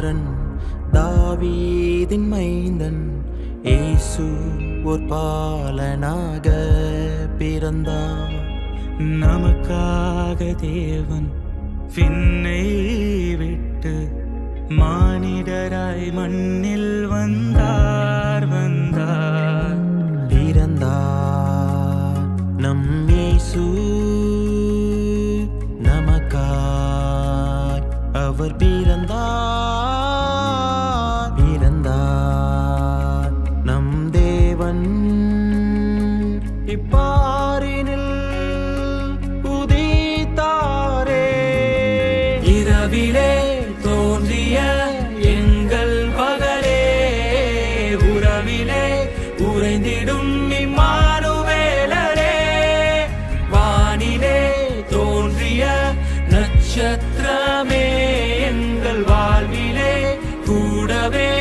குமாரன் தாவீதின் மைந்தன் ஏசு ஒரு பாலனாக பிறந்தார். நமக்காக தேவன் பின்னை விட்டு மானிடராய் மண்ணில் வந்தார் வந்தார். பிறந்தார் நம் இயேசு நமக்காய். அவர் பிறந்தார். இப்பாரினில் உதித்தாரே. இரவிலே தோன்றிய எங்கள் பகலே. உறவிலே உறைந்திடும் இம்மானுவேலரே. வானிலே தோன்றிய நட்சத்திரமே. எங்கள் வாழ்விலே கூடவே